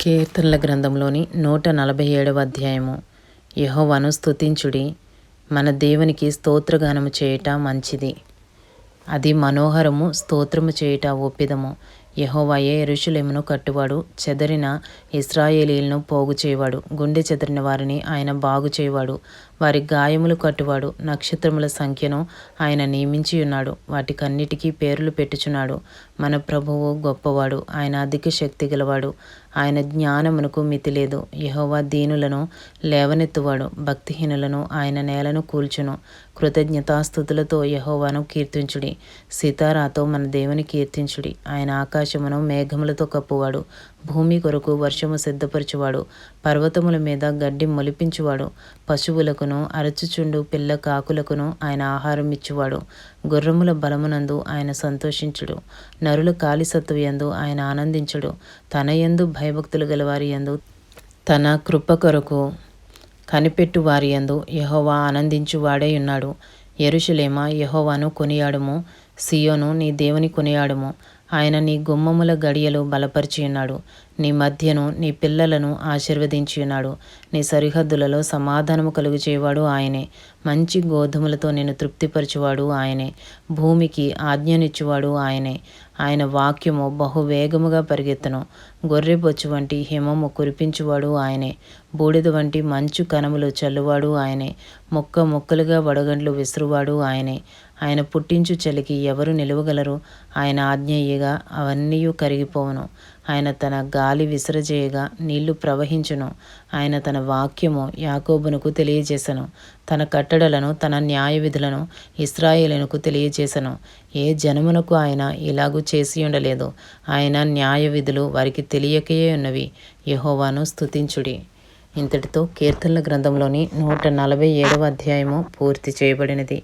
కీర్తనల గ్రంథంలోని నూట నలభై ఏడవ అధ్యాయము. యహోవను స్తుతించుడి. మన దేవునికి స్తోత్రగానము చేయుట మంచిది. అది మనోహరము స్తోత్రము చేయుట ఒప్పిదము. యహోవాయే యెరూషలేమును కట్టువాడు చెదరిన ఇస్రాయేలీలను పోగు చేయవాడు గుండె చెదరిన వారిని ఆయన బాగు చేయవాడు వారి గాయములు కట్టువాడు నక్షత్రముల సంఖ్యను ఆయన నియమించి ఉన్నాడు వాటికన్నిటికీ పేర్లు పెట్టుచున్నాడు. మన ప్రభువు గొప్పవాడు ఆయన అధిక శక్తి గలవాడు ఆయన జ్ఞానమునకు మితి లేదు. యహోవా దీనులను లేవనెత్తువాడు భక్తిహీనులను ఆయన నేలను కూల్చును. కృతజ్ఞతాస్థుతులతో యహోవాను కీర్తించుడి సీతారాతో మన దేవుని కీర్తించుడి ఆయన ఆకాశమును మేఘములతో కప్పువాడు. భూమి కొరకు వర్షము సిద్ధపరచువాడు. పర్వతముల మీద గడ్డి మొలిపించువాడు. పశువులకును అరచుచుండు పిల్ల కాకులకును ఆయన ఆహారం ఇచ్చువాడు గుర్రముల బలమునందు ఆయన సంతోషించుడు. నరుల కాలిసత్తు యందు ఆయన ఆనందించుడు. తన యందు భయభక్తులు గలవారి యందు తన కృప కొరకు కనిపెట్టు వారి యందు యహోవా ఆనందించువాడై ఉన్నాడు ఎరుషులేమ యహోవాను కొనియాడము. సియోను నీ దేవుని కొనియాడము. ఆయన నీ గుమ్మముల గడియలు బలపరిచియున్నాడు నీ మధ్యను నీ పిల్లలను ఆశీర్వదించియున్నాడు నీ సరిహద్దులలో సమాధానము కలుగు చేయవాడు ఆయనే. మంచి గోధుమలతో నేను తృప్తిపరచువాడు ఆయనే. భూమికి ఆజ్ఞనిచ్చువాడు ఆయనే. ఆయన వాక్యము బహువేగముగా పరిగెత్తును. గొర్రెబొచ్చు వంటి హిమము కురిపించువాడు ఆయనే. బూడిద వంటి మంచు కనములు చల్లువాడు ఆయనే. మొక్క మొక్కలుగా వడగండ్లు విసురువాడు ఆయనే. ఆయన పుట్టించు చలికి ఎవరు నిలవగలరు? ఆయన ఆజ్ఞయ్యగా అవన్నీ కరిగిపోవును. ఆయన తన గాలి విసరజేయగా నీళ్ళు ప్రవహించును. ఆయన తన వాక్యము యాకోబునకు తెలియజేసను. తన కట్టడలను తన న్యాయ విధులను ఇస్రాయేలునకు తెలియజేసను. ఏ జనమునకు ఆయన ఇలాగూ చేసి ఉండలేదు ఆయన న్యాయ విధులు వారికి తెలియకయే ఉన్నవి యహోవాను స్తుతించుడి. ఇంతటితో కీర్తనల గ్రంథంలోని నూట నలభై ఏడవ అధ్యాయము పూర్తి చేయబడినది.